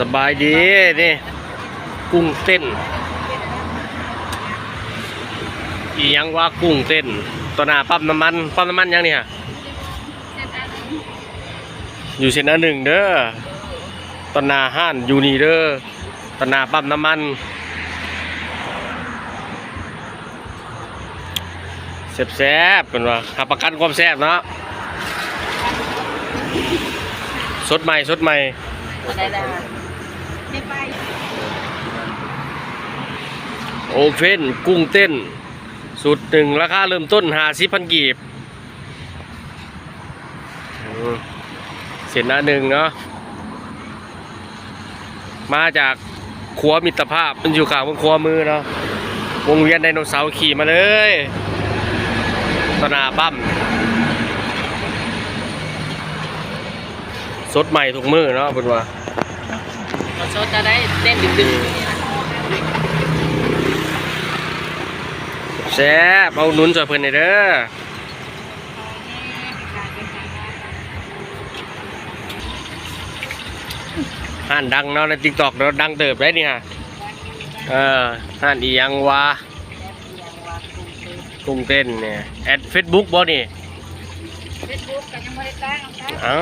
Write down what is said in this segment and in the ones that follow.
สบายดีนี่กุ้งเต้นอียังว่ากุ้งเต้นตัวหน้าปั๊มน้ำมันปั๊มน้ำมันยังเนี่ยอยู่เส้นอันหนึ่งเด้อตอนหนาห้านอยู่นี่เด้อตอนหนาปั๊มน้ำมัน แซ่บๆเป็นว่าหับประกันความแซ่บเนาะสดใหม่สดใหม่ได้ได้ไม่ไป โอเพ่นกุ้งเต้นสูตรหนึ่งราคาเริ่มต้นหาสิพันกีบเสร็จหน้าหนึ่งเนาะมาจากครัวมิตรภาพมันอยู่ข้างวงครัวมือเนาะวงเวียนไดโนเสาร์ขี่มาเลยตนาปั๊มสดใหม่ทุกมือเนาะเป็นว่า เราโซจะได้เต้นดึกแซ่บเอาหนุนจ่อยเพิ่นหน่อยเด้อห้านดังเนาะในติ๊กต็อกเนาะดังเติบได้นี่ฮะเออห้านอีหยังวะกุ้งเต้นเนี่ยแอดเฟซบุ๊กบ่นี่เฟซบุ๊กกันยังไม่ได้ตั้งครับเอ้า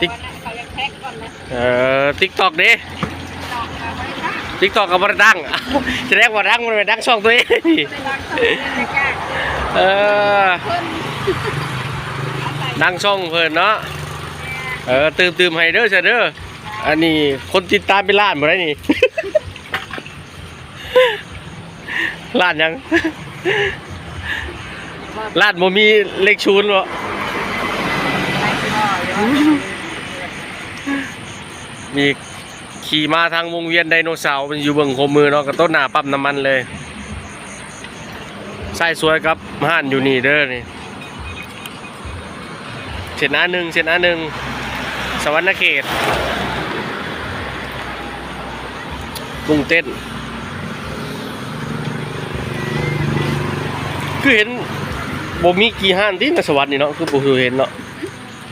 ติ๊กเออติ๊กตอกด้ตอกมาไม่ได้ตั้งติ๊กตอกก็บ่ได้ดังเอ้าแสดงว่าดังมันไปดังช่องตัวเองนี่ไม่ได้ตั้งสองไม่ได้จ้างเออเพิ่นดังช่องเพิ่นเนาะเออตื่มตื่มให้เด้อเสเด้ออันนี้คนติดตามเป็นล้านหมดแล้วนี่ล้านยังล้านบ่มีเลขชูนย์บ่ได้พ่ออยู่ มีขี่มาทางวงเวียนไดโนเสาร์มันอยู่เบื้องโคมือเนาะกับต้นหนาปั๊มน้ำมันเลยใส่สวยครับห้านอยู่นี่เด้อนี่เส้นอาหนึ่งเส้นอาหนึ่งสวรรณเขตกรุงเต้น คือเห็นบ่มีกี่ห้านที่ในสวรรค์นี่เนาะคือบ่สูเห็นเนาะ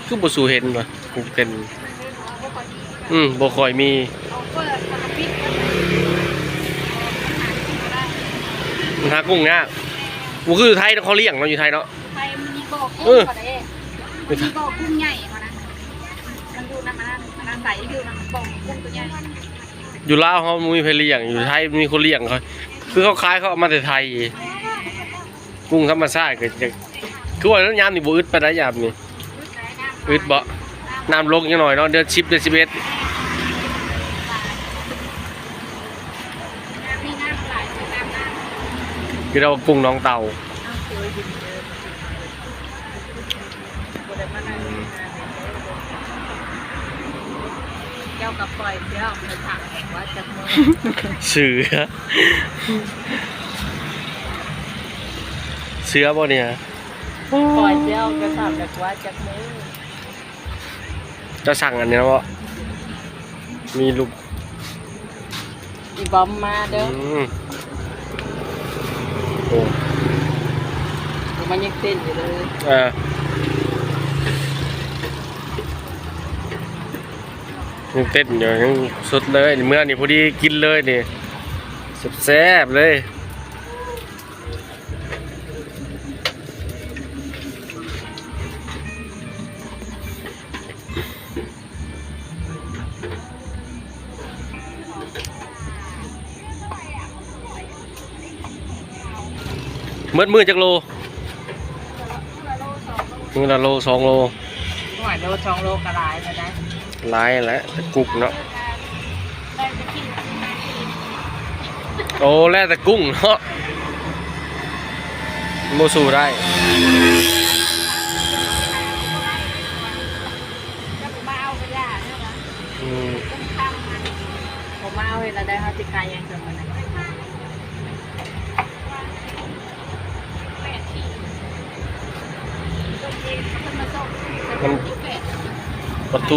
คือบ่สูเห็นว่ะกรุงเต้น อืมบ่ค่อยมีเอาเปิดปกปิดมันหากุ้งยากกูคืออยู่ไทยเนาะเขาเลี้ยงเนาะอยู่ไทยเนาะไทยมันมีบ่อเอกุ้องก่อนเด้มันมีบ่อกุ้งใหญ่กว่านั้นมันดูน้ำมันมันอาศัยอยู่น้ำบ่อกุ้งตัวใหญ่อยู่ลาวเขามีเพเลี้ยงอยู่ไทยมีคนเลี้ยงเขาคือเขาขายเขาเอามาแต่ไทย กุ้งธรรมชาติก็จะคือว่าน้ำยามนี่บ่อึดปานใดยามนี่อึดบ่ น้ำลงจังหน่อยเนาะเดือน10เดือน11มีน้ำไหลมีน้ำน้ำคือเราว่ากุ้งน้องเต่าเอาเคยกินเยอะบ่ได้มานั่งเจ้ากับปล่อยเจ้าไปถักแข่งว่าจะมือเสือ เสือบ่เนี่ยปล่อยเจ้าจะถามแบบว่าจะมือ จะสั่งอันนี้นะบ่มีลูกอีบอมมาเด้ออืมโอ้มันยังเต้นอยู่เลยเออยังเต้นอยู่ยังสุดเลยเมื่อนี่พอดีกินเลยนี่แซ่บๆเลย เมื่อมือจักโลมือละโลสองโลหวานโลสองโลกระไรมาได้หลายแหล้วแต่กุกเนาะโอ้แล้วแต่กุ้งเนาะโมสูได้ก็มาเอาไปย่าเนี่ยนะอืมผมมาเอาเวลาได้เขาติดกายยังเกินมาไหน มันวัตู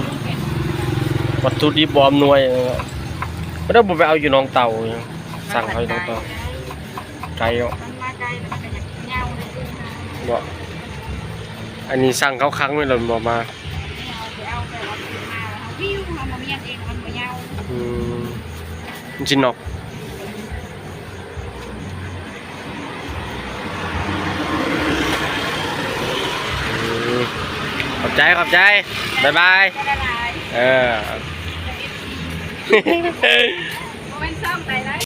ประตูดีบอมนวยไม่ได้ผมไปเอาอยู่น้องเต่าสั่งเขาอยู่น้องเต่าไกลอะบอกอันนี้สั่งเขาครั้งไม่หล่นบอมาจินนอก ใจขอบใจบ๊ายบายก็ได้หลายเออโมเมนต์ซ่อมไปแล้ว